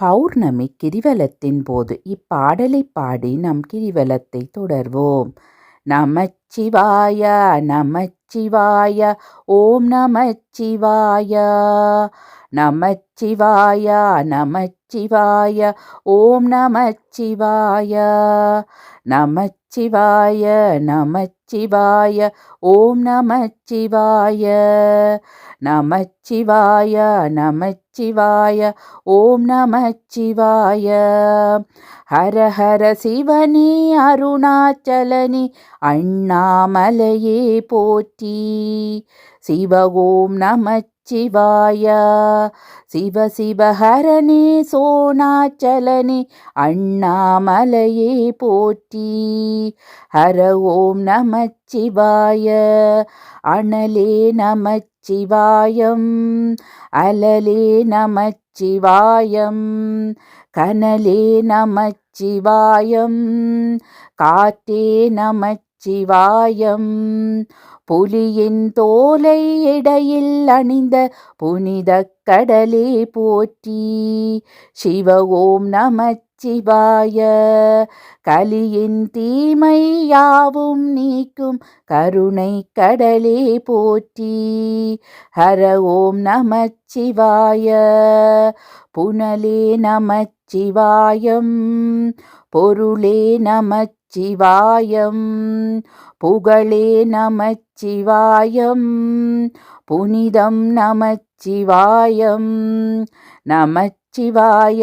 பௌர்ணமி கிரிவலத்தின் போது இப்பாடலை பாடி நம் கிரிவலத்தை தொடர்வோம். நமச்சிவாய நமச்சிவாய ஓம் நமச்சிவாய. நமச்சிவாய நமச்சிவாய ஓம் நமச்சிவாய. நமச்சிவாய நமச்சிவாய ஓம் நமச்சிவாய. நமச்சிவாய நமச்சிவாய ஓம் நமச்சிவாய. ஹர ஹர சிவனே அருணாச்சலனி அண்ணாமலையே போற்றி. சிவ ஓம் நமச்சிவாய சிவ சிவ ஹரணே சோனாச்சலனே அண்ணாமலையே போற்றி. ஹர ஓம் நமச்சிவாய அனலே நமச்சி நமச்சிவாயம் அலலே நமச்சிவாயம் கனலே நமச்சிவாயம் காற்றே நமச்சிவாயம். புலியின் தோலை இடையில் அணிந்த புனித கடலே போற்றி சிவ ஓம் நமச்சிவாய கலியின் தீமை யாவும் நீக்கும் கருணை கடலே போற்றி. ஹர ஓம் நமச்சிவாய புனலே நமச்சிவாயம் பொருளே நமச்சிவாயம் புகழே நமச்சிவாயம் புனிதம் நமச்சிவாயம் நமச்சிவாய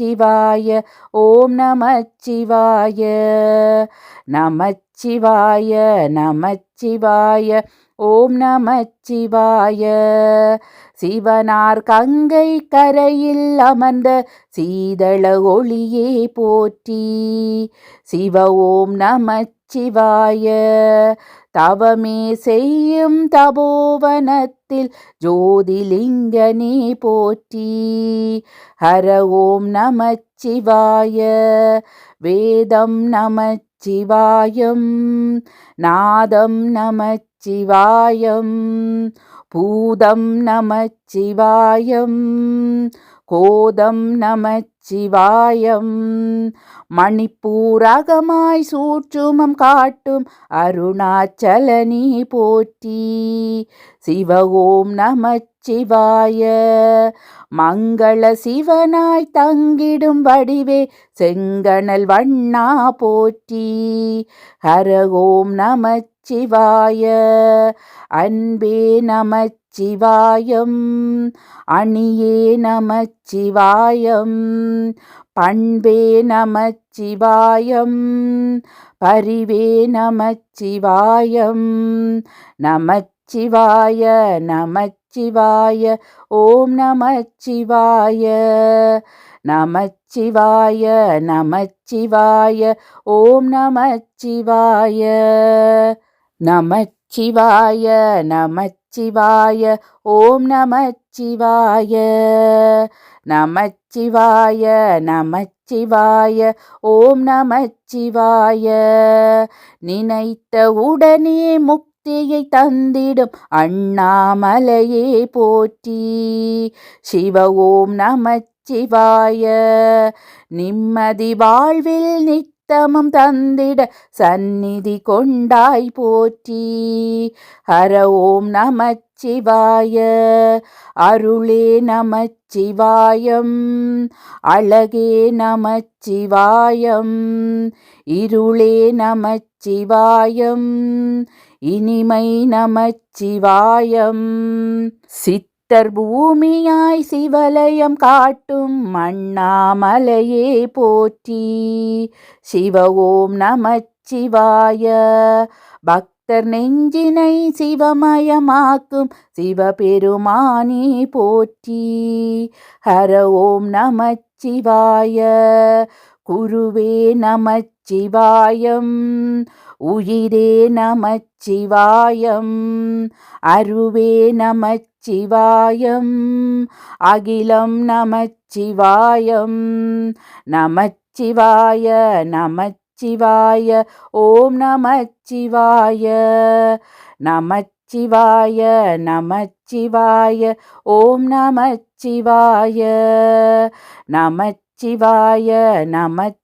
நமச்சிவாய ஓம் நமச்சிவாய. நமச்சிவாய நமச்சிவாய ஓம் நமச்சிவாய. சிவனார் கங்கை கரையில் அமர்ந்த சீதள ஒளியே போற்றி. சிவ ஓம் நமச்சிவாய. தவமே செய்யும் தபோவனத்தில் ஜோதிலிங்கனே போற்றி. ஹர ஓம் நமச்சிவாய. வேதம் நமச்சிவாயம். நாதம் நமச்சிவாயம். பூதம் நமச்சிவாயம். கோதம் நமச்சிவாயம். மணிப்பூரகமாய் சூற்றுமம் காட்டும் அருணாச்சலனி போற்றி. சிவ ஓம் நமச்சி நமச்சிவாய மங்கள சிவனாய் தங்கிடும் வடிவே செங்கணல் வண்ணா போற்றி. ஹர ஓம் நமச்சிவாய அன்பே நமச்சிவாயம் அணியே நமச்சிவாயம் பண்பே நமச்சிவாயம் பரிவே நமச்சிவாயம் நமச்சிவாய நமச்சி நமச்சிவாய ஓம் நமச்சிவாய நமச்சிவாய நமச்சிவாய ஓம் நமச்சிவாய நமச்சிவாய நமச்சிவாய ஓம் நமச்சிவாய நமச்சிவாய நமச்சிவாய ஓம் நமச்சிவாய. நினைத்த உடனே முக் முக்தியை தந்திடும் அண்ணாமலையே போற்றி. சிவ ஓம் நமச்சிவாய. நிம்மதி வாழ்வில் நித்தமும் தந்திட சந்நிதி கொண்டாய் போற்றி. ஹர ஓம் நமச்சிவாய. அருளே நமச்சிவாயம். அழகே நமச்சிவாயம். இருளே நமச்சிவாயம். இனிமை நமச்சிவாயம். சித்தர் பூமியாய் சிவலயம் காட்டும் மண்ணாமலையே போற்றி. சிவ ஓம் நமச்சிவாய. பக்தர் நெஞ்சினை சிவமயமாக்கும் சிவபெருமானே போற்றி. ஹர ஓம் நமச்சிவாய. குருவே நமச்சிவாயம். உயிரே நமச்சிவாயம். அருவே நமச்சிவாயம். அகிலம் நமச்சிவாயம். நமச்சிவாய நமச்சிவாய ஓம் நமச்சிவாய. நமச்சிவாய நமச்சிவாய ஓம் நமச்சிவாய. நமச்சிவாய நமச்சி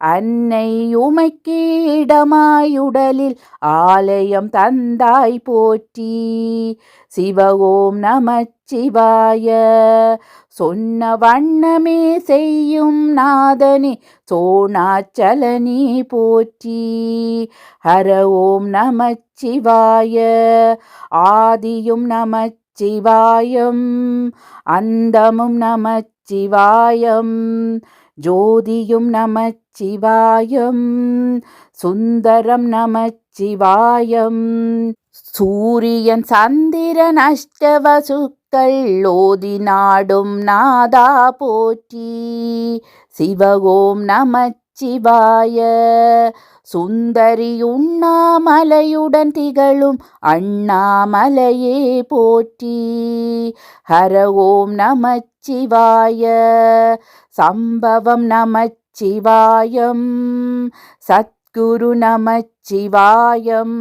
அன்னை உமைக்கே இடமாயுடலில் ஆலயம் தந்தாய் போற்றி. சிவ ஓம் நமச்சிவாய சொன்ன வண்ணமே செய்யும் நாதனே சோணாச்சலனே போற்றி. ஹர ஓம் நமச்சிவாய ஆதியும் நமச்சிவாயம் அந்தமும் நமச்சிவாயம் ஜோதியும் நமச்சிவாயம் சுந்தரம் நமச்சிவாயம். சூரியன் சந்திரன் அஷ்டவசுக்கள் ஓதி நாடும் நாதா போற்றி. சிவகோம் நமச்சிவாய. சுந்தரியுண்ணாமலையுடன் திகழும் அண்ணாமலையே போற்றி. ஹர ஓம் நமச்சிவாய. சம்பவம் நமச்சிவாயம். சத்குரு நமச்சிவாயம்.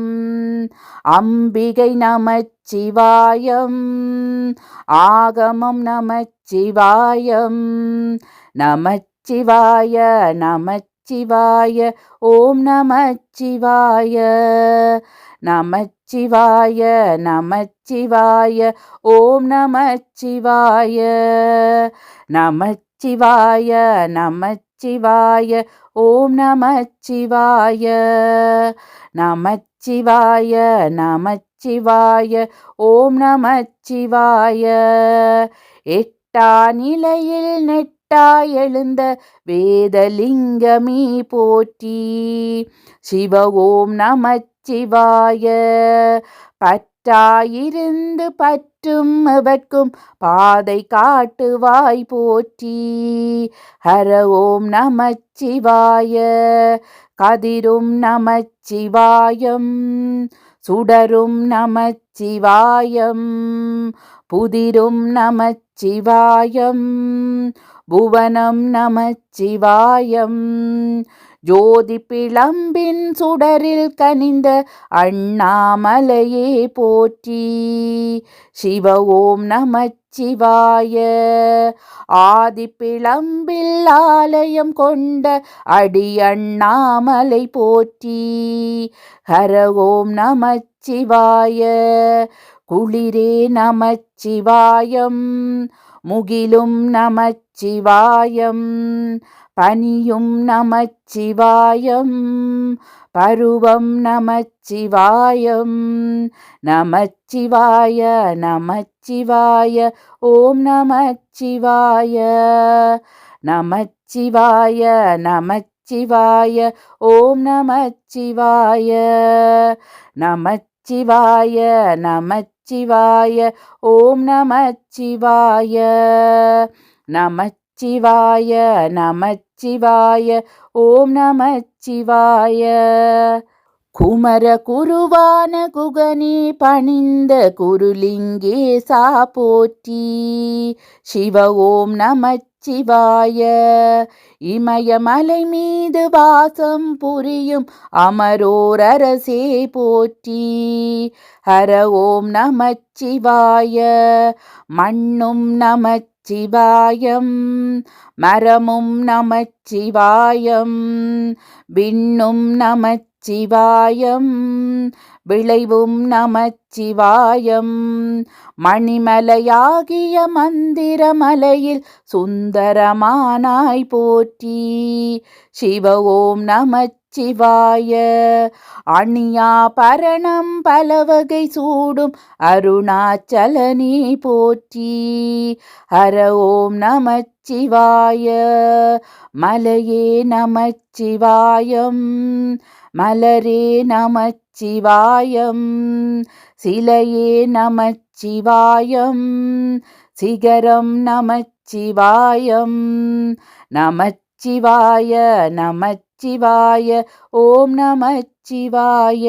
அம்பிகை நமச்சிவாயம். ஆகமம் நமச்சிவாயம். நமச்சிவாய நமச்சி நமச்சிவாய ஓம் நமச்சிவாய. நமச்சிவாய நமச்சிவாய ஓம் நமச்சிவாய. நமச்சிவாய நமச்சிவாய ஓம் நமச்சிவாய. நமச்சிவாய நமச்சிவாய ஓம் நமச்சிவாய. எட்டா நிலையில் நெட் எழுந்த வேதலிங்கமீ போற்றி. சிவ ஓம் நமச்சிவாய. பற்றாயிருந்து பற்றும் அவர்க்கும் பாதை காட்டுவாய் போற்றி. ஹர ஓம் நமச்சிவாய. கதிரும் நமச்சிவாயம். சுடரும் நமச்சிவாயம். புதிரும் நமச்சிவாயம். புவனம் நமச்சிவாயம். ஜோதி பிளம்பின் சுடரில் கனிந்த அண்ணாமலையே போற்றி. சிவ ஓம் நமச்சிவாய. ஆதி பிளம்பில் ஆலயம் கொண்ட அடி அண்ணாமலை போற்றி. ஹர ஓம் நமச்சிவாய. குளிரே நமச்சிவாயம். முகிலும் நமச்சி நமச்சிவாயம் பனியும் நமச்சிவாயம் பருவம் நமச்சிவாயம் நமச்சிவாய நமச்சிவாய ஓம் நமச்சிவாய நமச்சிவாய நமச்சிவாய ஓம் நமச்சிவாய நமச்சிவாய நமச்சிவாய ஓம் நமச்சிவாய நமச்சிவாய நமச்சிவாய ஓம் நமச்சிவாய. குமர குருவான குகனே பணிந்த குருலிங்கே சா போற்றி. சிவ ஓம் சிவாய. இமயமலை மீது வாசம் புரியும் அமரோர் அரசே போற்றி. ஹர ஓம் நமச்சிவாய மண்ணும் நமச்சிவாயம் மரமும் நமச்சிவாயம் விண்ணும் நமச்சிவாயம் விளைவும் நமச்சிவாயம். மணிமலையாகிய மந்திரமலையில் சுந்தரமானாய் போற்றி. சிவ ஓம் நமச்சிவாய. அணியா பரணம் பலவகை சூடும் அருணாச்சலனே போற்றி. ஹர ஓம் நமச்சிவாய. மலையே நமச்சிவாயம். மலரே நமச்சிவாயம். சிலையே நமச்சிவாயம். சிகரம் நமச்சிவாயம். நமச்சிவாயம் நமச்சிவாய நமச்சிவாய ஓம் நமச்சிவாய.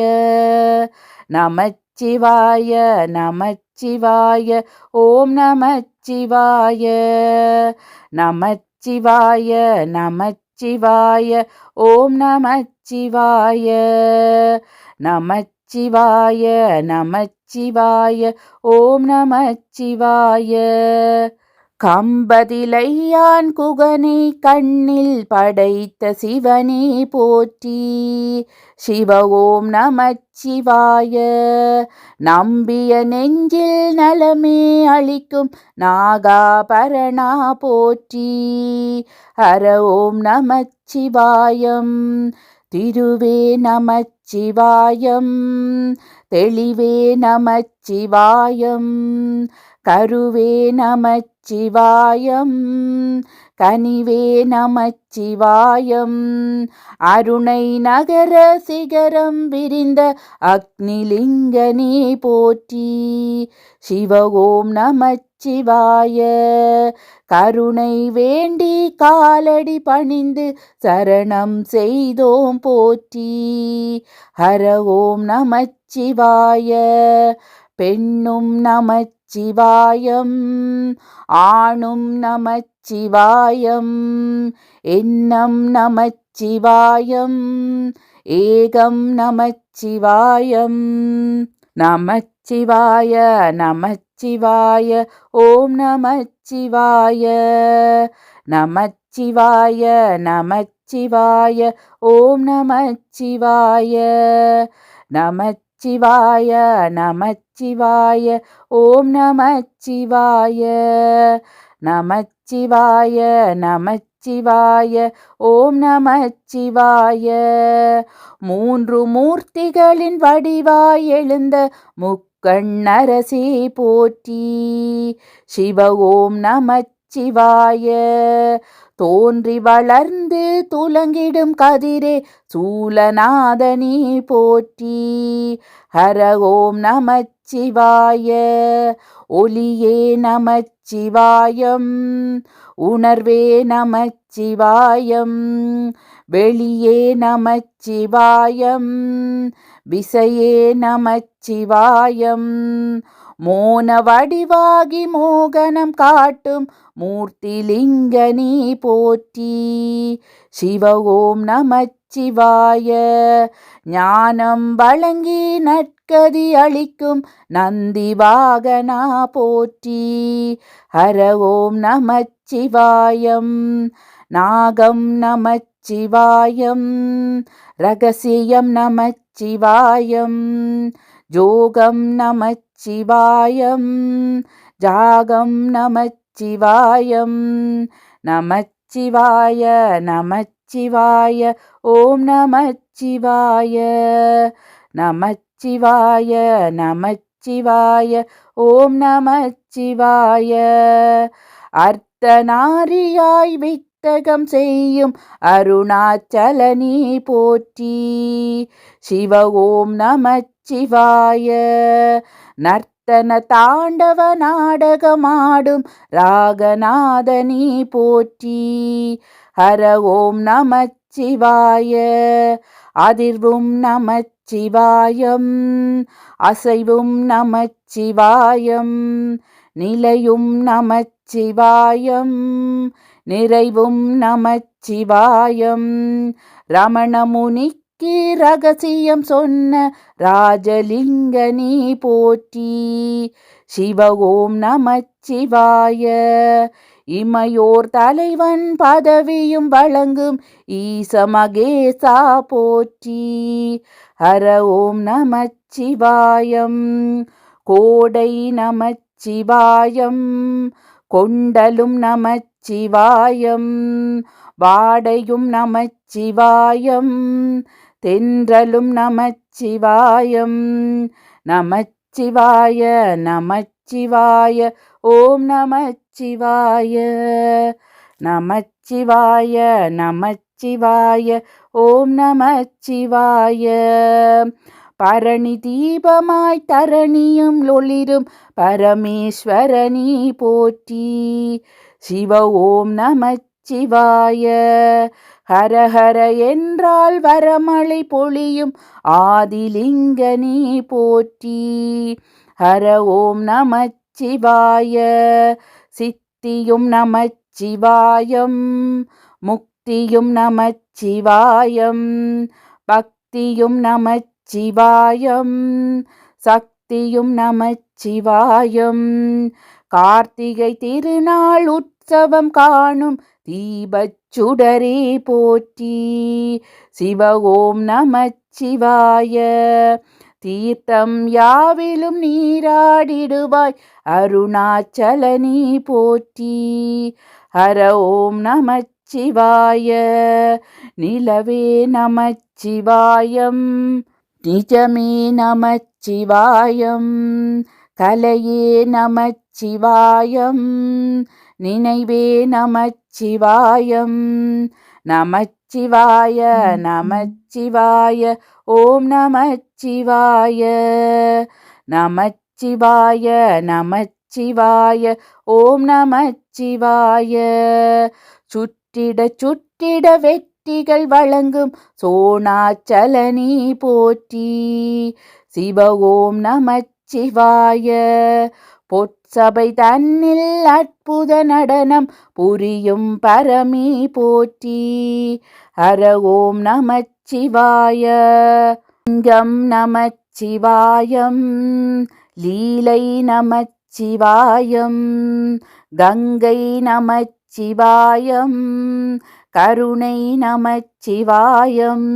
நமச்சிவாய நமச்சிவாய ஓம் நமச்சிவாய. நமச்சிவாய நமச்சிவாய ஓம் நமச்சிவாய. நமச்சிவாய நமச்சிவாய ஓம் நமச்சிவாய. கம்பதிலையான் குகனை கண்ணில் படைத்த சிவனே போற்றி. சிவ ஓம் நமச்சிவாய நம்பிய நெஞ்சில் நலமே அளிக்கும் நாகாபரணா போற்றி. ஹர ஓம் நமச்சிவாயம் திருவே நமச்சி சிவாயம் தெளிவே நமச்சிவாயம் கருவே நமச்சிவாயம் கனிவே நமச்சிவாயம். அருணை நகர சிகரம் விரிந்த அக்னிலிங்கனே போற்றி. சிவகோம் நமச்சிவாய. கருணை வேண்டி காலடி பணிந்து சரணம் செய்தோம் போற்றி. ஹர ஓம் நமச்சிவாய. பெண்ணும் நமச்சிவாயம். ஆணும் நமச் நமச்சிவாயம். எண்ணம் நமச்சிவாயம். ஏகம் நமச்சிவாயம். நமச்சிவாய நமச்சிவாய ஓம் நமச்சிவாய. நமச்சிவாய நமச்சிவாய ஓம் நமச்சிவாய. நமச்சிவாய நமச்சிவாய ஓம் நமச்சிவாய. நமச்சிவாய நமச்சிவாய ஓம் நமச்சிவாய. மூன்று மூர்த்திகளின் வடிவாய் எழுந்த முக்கண்ணரசி போற்றி. சிவ ஓம் நமச்சிவாய. தோன்றி வளர்ந்து துலங்கிடும் கதிரே சூலநாதனி போற்றி. ஹர ஓம் நமச்சிவாய. ஒலியே நமச்சிவாயம் உணர்வே நமச்சிவாயம் வெளியே நமச்சிவாயம் விசையே நமச்சிவாயம். மோன வடிவாகி மோகனம் காட்டும் மூர்த்திலிங்கனி போற்றி. சிவ ஓம் நமச்சிவாய ஞானம் வழங்கி நட்கதி அளிக்கும் நந்தி வாகனா போற்றி. ஹர ஓம் நமச்சிவாயம். நாகம் நமச்சிவாயம். ரகசியம் நமச்சிவாயம். ஜோகம் நமச்சிவாயம். ஜாகம் நமச்சிவாயம். நமச்சிவாய நமச்சிவாய. ஓம் நமச்சிவாய. நமச்சி நமச்சிவாய நமச்சிவாய ஓம் நமச்சிவாய. அர்த்தநாரியாய் வித்தகம் செய்யும் அருணாச்சலனி போற்றி. சிவ ஓம் நமச்சிவாய. நர்த்தன தாண்டவ நாடகமாடும் ராகநாதனி போற்றி. ஹர ஓம் நமச்சிவாய. அதிர்வும் நமச்சி நமச்சிவாயம் அசைவும் நமச்சிவாயம் நிலையும் நமச்சிவாயம் நிறைவும் நமச்சிவாயம் ரமணமுனிக்கு ரகசியம் சொன்ன ராஜலிங்கனி போற்றி. சிவ ஓம் நமச்சிவாய இமையோர் தலைவன் பதவியும் வழங்கும் ஈச மகேசா போற்றி. ஹர ஓம் நமச்சிவாயம். கோடை நமச்சிவாயம். கொண்டலும் நமச்சிவாயம். வாடையும் நமச்சிவாயம். தென்றலும் நமச்சிவாயம். நமச்சிவாய நமச்சிவாய ஓம் நமச்சிவாய. நமச்சிவாய நமச்சி நமச்சிவாய ஓம் நமச்சிவாய பரணி தீபமாய் தரணியும் ஒளிரும் பரமேஸ்வரனி போற்றி. சிவ ஓம் நமச்சிவாய ஹர ஹர என்றால் வரமழை பொழியும் ஆதிலிங்கனி போற்றி. ஹர ஓம் நமச்சிவாய சித்தியும் நமச்சிவாயம் பக்தியும் நமச்சிவாயம். பக்தியும் நமச்சிவாயம். சக்தியும் நமச்சிவாயம். கார்த்திகை திருநாள் உற்சவம் காணும் தீபச்சுடரே போற்றி. சிவ ஓம் நமச்சிவாய. தீர்த்தம் யாவிலும் நீராடிடுவாய் அருணாச்சலனி போற்றி. ஹர ஓம் நமச்சிவாய. நிலவே நமச்சிவாயம் நிஜமே நமச்சிவாயம் கலையே நமச்சிவாயம் நினைவே நமச்சிவாயம். நமச்சிவாய நமச்சிவாய ஓம் நமச்சிவாய. நமச்சிவாய நமச்சிவாய ஓம் நமச்சிவாய. சுற்று சுற்றிட சுற்றிட வெற்றிகள் வழங்கும் சோனாச்சலனி போற்றி. சிவ ஓம் நமச்சிவாய. பொற்சபை தன்னில் அற்புத நடனம் புரியும் பரமி போற்றி. ஹர ஓம் நமச்சிவாய. லிங்கம் நமச்சிவாயம். லீலை நமச்சிவாயம். கங்கை நமச்சி சிவாயம் கருணை நமச்சிவாயம்.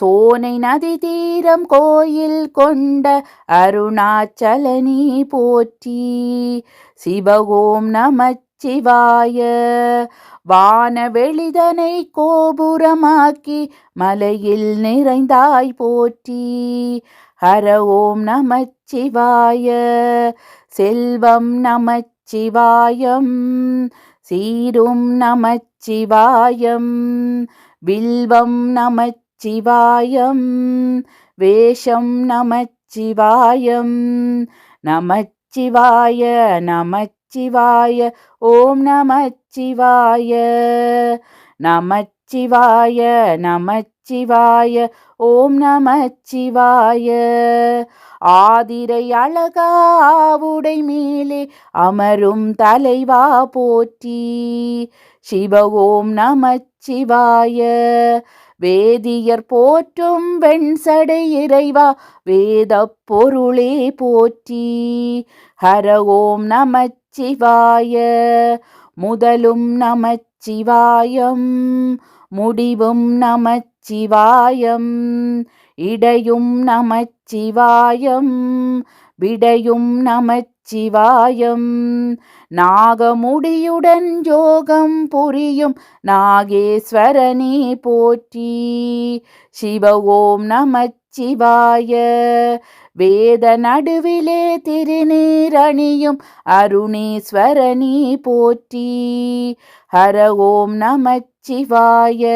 சோனை நதி தீரம் கோயில் கொண்ட அருணாச்சலனி போற்றி. சிவகோம் நமச்சிவாய வானவெளிதனை கோபுரமாக்கி மலையில் நிறைந்தாய் போற்றி. ஹர ஓம் நமச்சிவாய செல்வம் நமச்சிவாயம் சீரும் நமச்சிவாயம் வில்வம் நமச்சிவாயம் வேஷம் நமச்சிவாயம். நமச்சிவாய நமச்சிவாய ஓம் நமச்சிவாய. நமச்சிவாய நமச்சிவாய ஓம் நமச்சிவாய. ஆதிரை அழகாவுடை மேலே அமரும் தலைவா போற்றி. சிவ ஓம் சிவாய வேதியர் போற்றும் வெண்சடை இறைவா வேத பொருளே போற்றி. ஹர ஓம் நம சிவாய முதலும் நம சிவாயம் முடிவும் நம சிவாயம் இடையும் நமச்சிவாயம் விடையும் நமச்சிவாயம் நாகமுடியுடன் யோகம் புரியும் நாகேஸ்வரனே போற்றி. சிவ ஓம் நமச்சிவாய வேத நடுவிலே திருநீரணியும் அருணேஸ்வரனி போற்றி. ஹர ஓம் நமச்சிவாய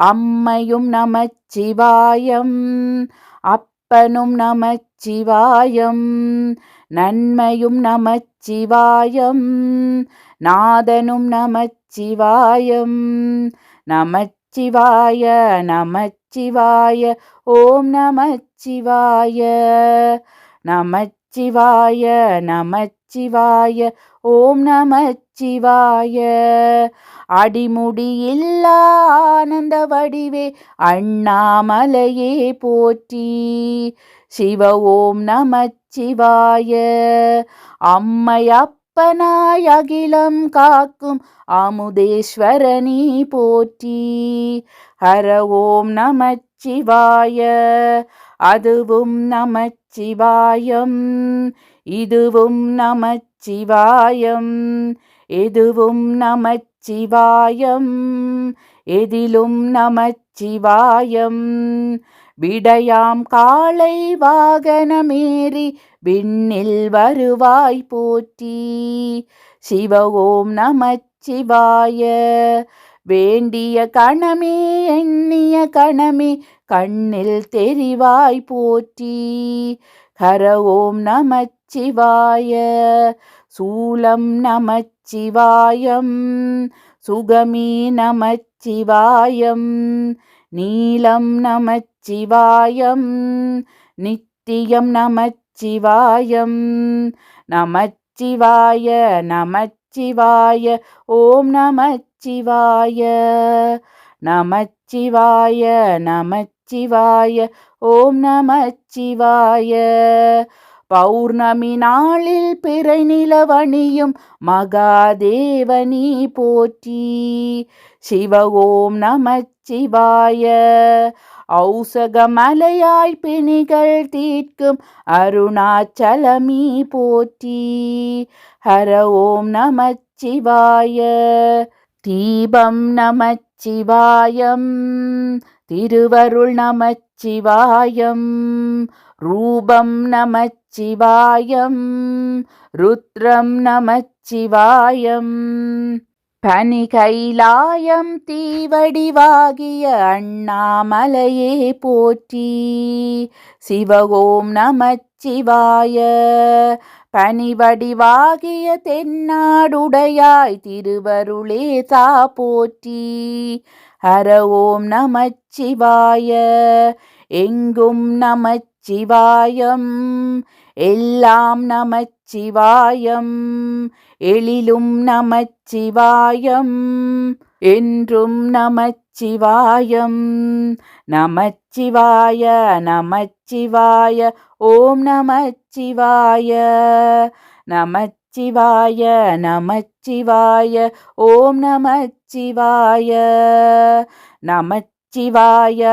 அம்மையும் நமச்சிவாயம் அப்பனும் நமச்சிவாயம் நன்மையும் நமச்சிவாயம் நாதனும் நமச்சிவாயம். நமச்சிவாய நமச்சிவாய ஓம் நமச்சிவாய. நமச்சிவாய நமச்சிவாய ஓம் நமச்சிவாய. அடிமுடியில்லா ஆனந்த வடிவே அண்ணாமலையே போற்றி. சிவ ஓம் நமச்சிவாய. அம்மை அப்பனாய் அகிலம் காக்கும் அமுதேஸ்வரனி போற்றி. ஹர ஓம் நம சிவாய அதுவும் நம சிவாயம் இதுவும் நம சிவாயம் எதுவும் நமச்சிவாயம் எதிலும் நமச்சிவாயம். விடையாம் காளை வாகனமேறி விண்ணில் வருவாய் போற்றி. சிவ ஓம் நமச்சிவாய வேண்டிய கணமே எண்ணிய கணமே கண்ணில் தெரிவாய் போற்றி. ஹர ஓம் நமச்சிவாய சூலம் நமச்சிவாயம் சுகமீ நமச்சிவாயம் நீலம் நமச்சிவாயம் நித்தியம் நமச்சிவாயம் நமச்சிவாய நமச்சிவாய ஓம் நமச்சிவாய நமச்சிவாய நமச்சிவாய ஓம் நமச்சிவாய. பௌர்ணமி நாளில் பிறை நிலவணியும் மகாதேவனி போற்றி. சிவ ஓம் நம சிவாய. ஔசகமலையாய் பிணிகள் தீர்க்கும் அருணாச்சலமீ போற்றி. ஹர ஓம் நம சிவாய. தீபம் நம சிவாயம். திருவருள் நமச்சிவாயம் ரூபம் நமச்சிவாயம் ருத்ரம் நமச்சிவாயம். பனி கைலாயம் தீவடிவாகிய அண்ணாமலையே போற்றி சிவகோம் நமச்சிவாய. பனிவடிவாகிய தென்னாடுடையாய் திருவருளே தா போற்றி ஹர ஓம் நமச்சிவாய. எங்கும் நமச்சி நமச்சிவாயம். எல்லாம் நமச்சிவாயம். எழிலும் நமச்சிவாயம். என்றும் நமச்சிவாயம். நமச்சிவாய நமச்சிவாய ஓம் நமச்சிவாய. நமச்சிவாய நமச்சிவாய ஓம் நமச்சிவாய. நமச்சிவாய